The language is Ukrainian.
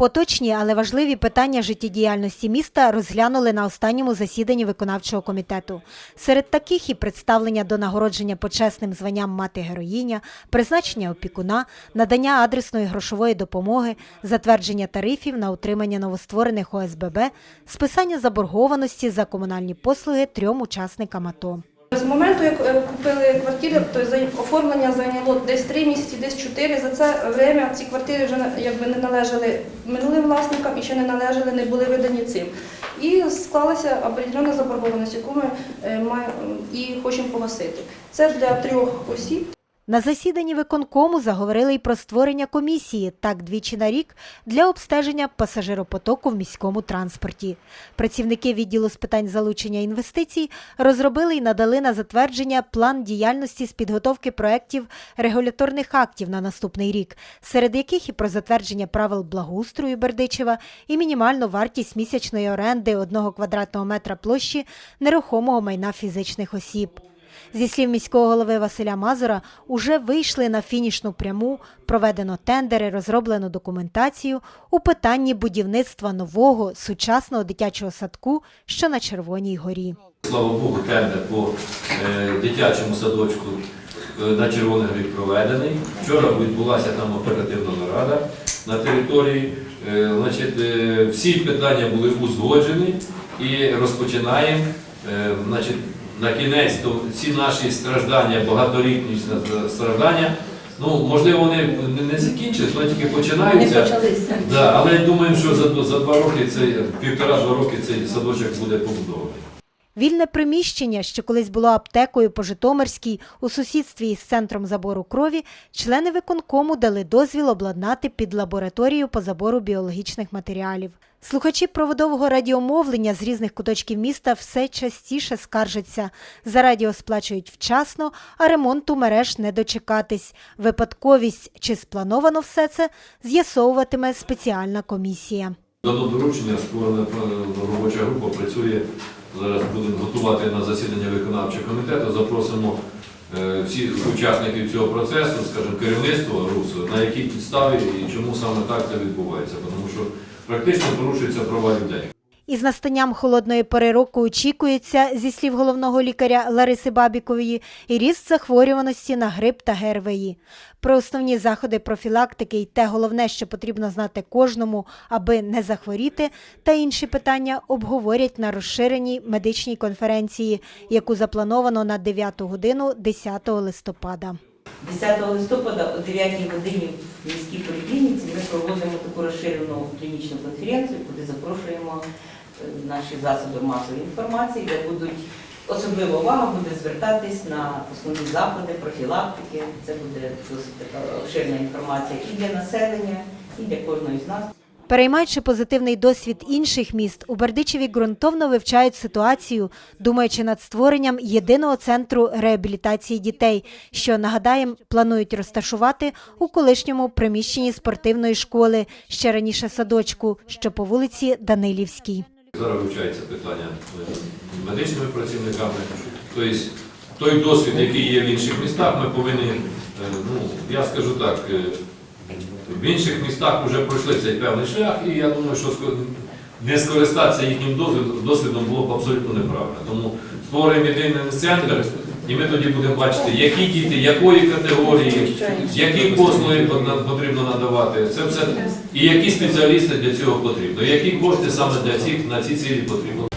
Поточні, але важливі питання життєдіяльності міста розглянули на останньому засіданні виконавчого комітету. Серед таких і представлення до нагородження почесним званням мати героїня, призначення опікуна, надання адресної грошової допомоги, затвердження тарифів на утримання новостворених ОСББ, списання заборгованості за комунальні послуги трьом учасникам АТО. З моменту, як е, купили квартири, то оформлення зайняло десь 3 місяці, десь 4. За це время ці квартири вже якби не належали минулим власникам і ще не належали, не були видані цим. І склалася определенна заборгованість, яку ми е, маємо і хочемо погасити. Це для трьох осіб. На засіданні виконкому заговорили й про створення комісії, так двічі на рік, для обстеження пасажиропотоку в міському транспорті. Працівники відділу з питань залучення інвестицій розробили і надали на затвердження план діяльності з підготовки проєктів регуляторних актів на наступний рік, серед яких і про затвердження правил благоустрою Бердичева і мінімальну вартість місячної оренди одного квадратного метра площі нерухомого майна фізичних осіб. Зі слів міського голови Василя Мазура, уже вийшли на фінішну пряму, проведено тендери, розроблено документацію у питанні будівництва нового сучасного дитячого садку, що на Червоній горі. Слава Богу, тендер по е, дитячому садочку е, на Червоний Гриб проведений. Вчора відбулася там оперативна нарада на території. Е, значить, всі питання були узгоджені і розпочинаємо. Значить, на кінець то ці наші страждання, багаторітні страждання, ну, можливо, вони не- не закінчились, вони тільки починаються. почалися. Да, але думаємо, що за, за два роки, півтора-два роки цей садочок буде побудований. Вільне приміщення, що колись було аптекою по Житомирській у сусідстві із центром забору крові, члени виконкому дали дозвіл обладнати під лабораторію по забору біологічних матеріалів. Слухачі проводового радіомовлення з різних куточків міста все частіше скаржаться. За радіо сплачують вчасно, а ремонту мереж не дочекатись. Випадковість чи сплановано все це з'ясовуватиме спеціальна комісія. Дано доручення, створена е, робоча група, працює. Зараз будемо готувати на засідання виконавчого комітету. Запросимо е, всіх учасників цього процесу, скажімо, керівництво РУСу, на якій підставі і чому саме так це відбувається. Тому що практично порушуються права людей. Із настанням холодної пори року очікується, зі слів головного лікаря Лариси Бабікової, і ріст захворюваності на грип та ГРВІ. Про основні заходи профілактики і те головне, що потрібно знати кожному, аби не захворіти, та інші питання обговорять на розширеній медичній конференції, яку заплановано на 9 годину 10 листопада. 10 листопада о 9 годині в міській поліклініці ми проводимо таку розширену клінічну конференцію, куди запрошуємо наші засоби масової інформації, де будуть особлива увага буде звертатись на основні заходи, профілактики. Це буде досить така обширна інформація і для населення, і для кожного з нас. Переймаючи позитивний досвід інших міст, у Бердичеві ґрунтовно вивчають ситуацію, думаючи над створенням єдиного центру реабілітації дітей, що нагадаємо, планують розташувати у колишньому приміщенні спортивної школи, ще раніше садочку, що по вулиці Данилівській. Зараз вивчається питання е, медичними працівниками. Тобто той досвід, який є в інших містах, ми повинні, е, ну, я скажу так, е, в інших містах вже пройшли цей певний шлях, і я думаю, що не скористатися їхнім досвідом, було б абсолютно неправильно. Тому створюємо єдиний центр, і ми тоді будемо бачити, які діти, якої категорії, які послуги пот- потрібно надавати. Це все і які спеціалісти для цього потрібно, які кошти саме для цих на ці цілі потрібно.